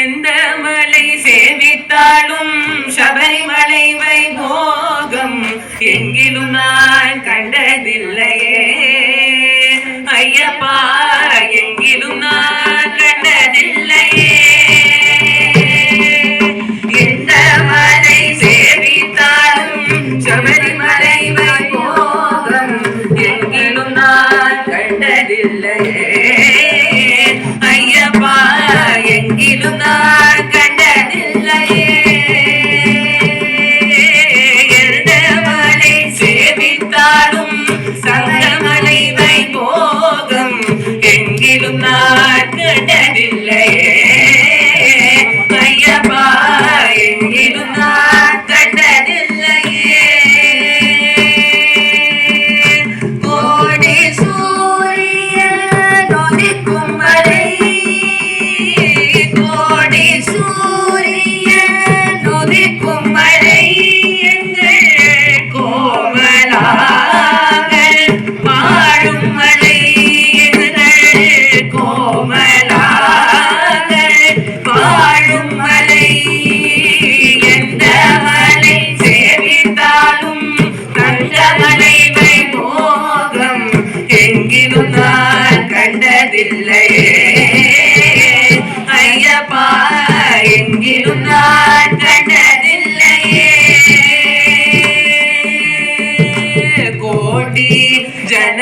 எந்த மலை சேவித்தாலும் சபரிமலை வைபோகம் எங்கிலும் நான் கண்டதில்லையே.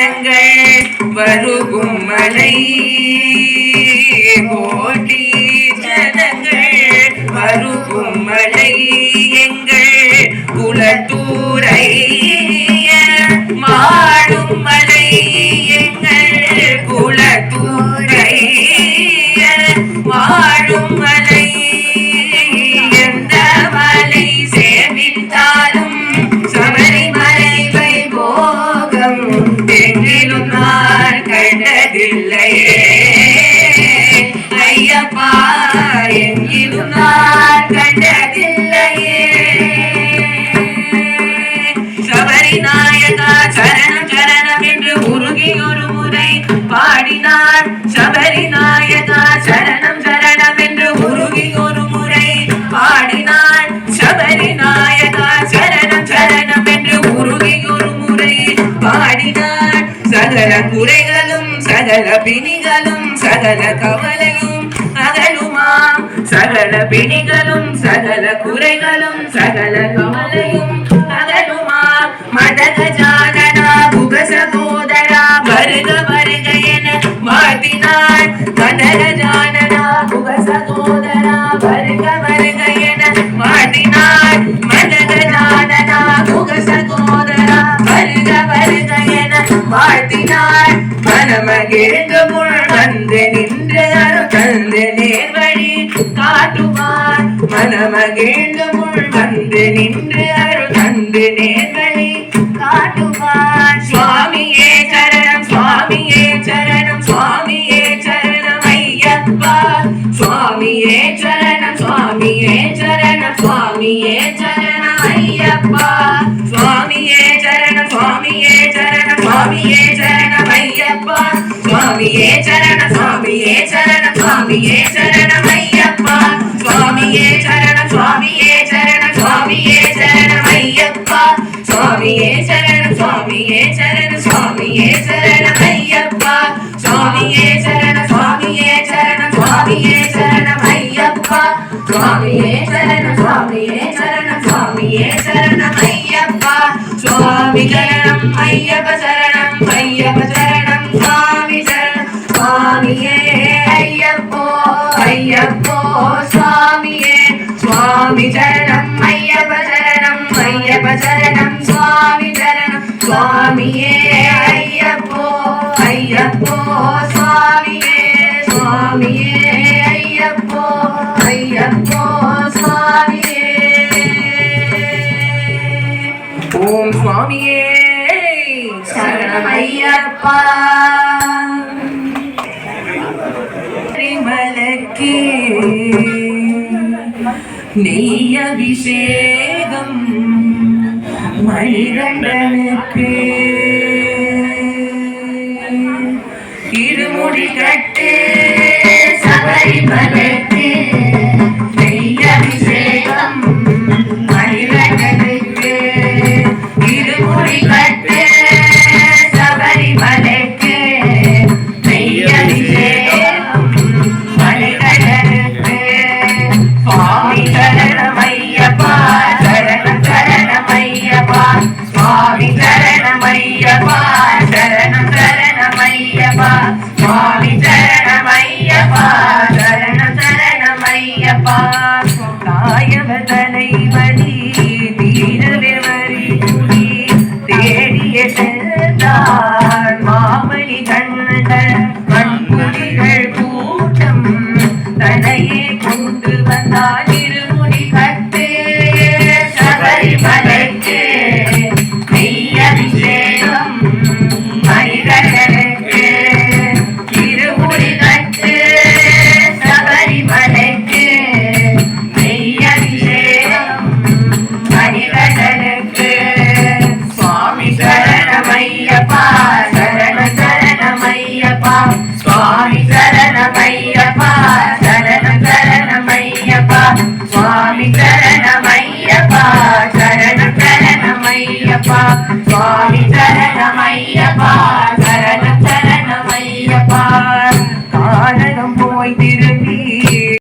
ஜனங்கள் வருகும் மலை Yeah. பிணிகளும் சகல கவலையும் அகலுமா? சகல பிணிகளும் சகல குறைகளும் சகல கவலையும் அகலுமா? மடக ஜானனா குக சகோதரா வருக வருக என வாழ்த்தினாள் மடக ஜானனா சகோதரா மனமகிழ்ந்து முள் வந்து நின்று அருள் தந்து நேர் வழி காட்டுவார் சுவாமியே சரணம் சுவாமியே சரணம் சுவாமியே சரணம் ஐயப்பா சுவாமியே சரணம் சுவாமியே சரணம் சுவாமியே சரணம் ஐயப்பா சுவாமியே சரணம் சுவாமியே சரணம் சுவாமியே சரணம் ஐயப்பா சுவாமியே சரணம் சுவாமியே சரணம் சுவாமியே சரணம் சுவாமியே சரணம் சுவாமியே சரணம் சுவாமியே சரணம் ஐயப்பா சுவாமியே சரணம் சுவாமியே சரணம் சுவாமியே சரணம் ஐயப்பா சுவாமியே சரணம் சுவாமியே சரணம் சுவாமியே சரணம் ஐயப்பா சுவாமி சரணம் ஐயப்ப சரணம் ஐயப்ப சரணம் சுவாமி சரணம் சுவாமியே ஐயப்போ ஐயப்போ சுவாமியே சுவாமி சரணம் ஐயப்ப சரணம் ஐயப்ப சரணம் சுவாமி சரணம் சுவாமியே ஐயப்போ ஐயப்போ சுவாமியே சுவாமியே ஐயப்போ ஐயப்போ சுவாமியே. ஓம் சுவாமியே சரணம் ஐயப்பா. மலக்கே நெய் மணிகண்டனுக்கு இருமுடி கட்ட